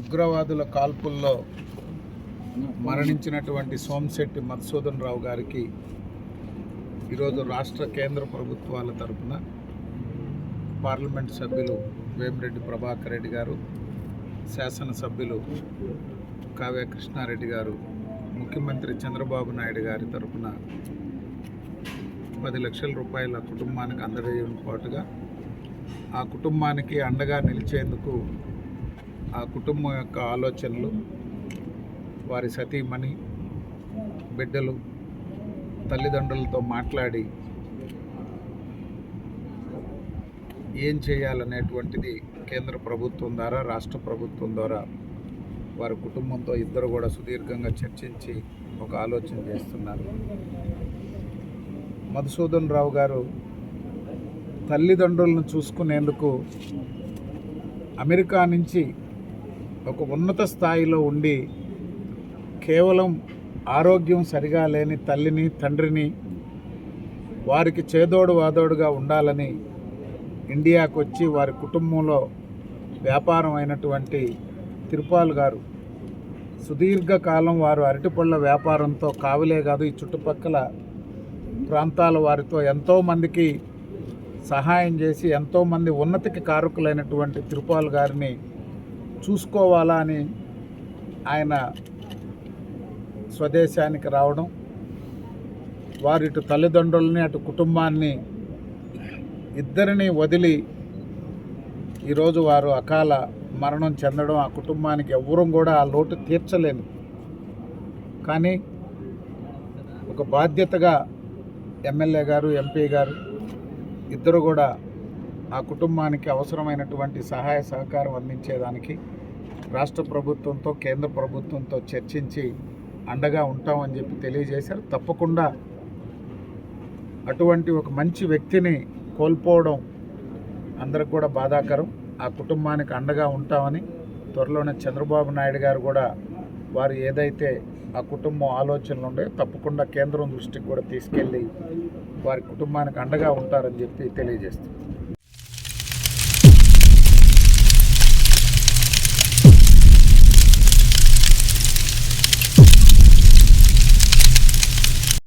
ఉగ్రవాదుల కాల్పుల్లో మరణించినటువంటి సోమశెట్టి మధుసూదన్ రావు గారికి ఈరోజు రాష్ట్ర కేంద్ర ప్రభుత్వాల తరపున పార్లమెంట్ సభ్యులు వేమిరెడ్డి ప్రభాకర్ రెడ్డి గారు శాసనసభ్యులు కావ్య కృష్ణారెడ్డి గారు ముఖ్యమంత్రి చంద్రబాబు నాయుడు గారి తరపున పది లక్షల రూపాయల కుటుంబానికి అందజేయడం పాటుగా ఆ కుటుంబానికి అండగా నిలిచేందుకు ఆ కుటుంబం యొక్క ఆలోచనలు వారి సతీమణి బిడ్డలు తల్లిదండ్రులతో మాట్లాడి ఏం చేయాలనేటువంటిది కేంద్ర ప్రభుత్వం ద్వారా రాష్ట్ర ప్రభుత్వం ద్వారా వారి కుటుంబంతో ఇద్దరు కూడా సుదీర్ఘంగా చర్చించి ఒక ఆలోచన చేస్తున్నారు. మధుసూదన్ రావు గారు తల్లిదండ్రులను చూసుకునేందుకు అమెరికా నుంచి ఒక ఉన్నత స్థాయిలో ఉండి కేవలం ఆరోగ్యం సరిగా లేని తల్లిని తండ్రిని వారికి చేదోడు వాదోడుగా ఉండాలని ఇండియాకు వచ్చి వారి కుటుంబంలో వ్యాపారం అయినటువంటి తిరుపాల్ గారు సుదీర్ఘకాలం వారు అరటిపళ్ళ వ్యాపారంతో కావలే కాదు ఈ చుట్టుపక్కల ప్రాంతాల వారితో ఎంతోమందికి సహాయం చేసి ఎంతోమంది ఉన్నతికి కారకులైనటువంటి తిరుపాల్ గారిని చూసుకోవాలా అని ఆయన స్వదేశానికి రావడం వారి ఇటు తల్లిదండ్రులని అటు కుటుంబాన్ని ఇద్దరిని వదిలి ఈరోజు వారు అకాల మరణం చెందడం ఆ కుటుంబానికి ఎవ్వరూ కూడా ఆ లోటు తీర్చలేను. కానీ ఒక బాధ్యతగా ఎమ్మెల్యే గారు ఎంపీ గారు ఇద్దరు కూడా ఆ కుటుంబానికి అవసరమైనటువంటి సహాయ సహకారం అందించేదానికి రాష్ట్ర ప్రభుత్వంతో కేంద్ర ప్రభుత్వంతో చర్చించి అండగా ఉంటామని చెప్పి తెలియజేశారు. తప్పకుండా అటువంటి ఒక మంచి వ్యక్తిని కోల్పోవడం అందరికి కూడా బాధాకరం. ఆ కుటుంబానికి అండగా ఉంటామని త్వరలోనే చంద్రబాబు నాయుడు గారు కూడా వారు ఏదైతే ఆ కుటుంబం ఆలోచనలు ఉన్నాయో తప్పకుండా కేంద్రం దృష్టికి కూడా తీసుకెళ్ళి వారి కుటుంబానికి అండగా ఉంటారని చెప్పి తెలియజేస్తుంది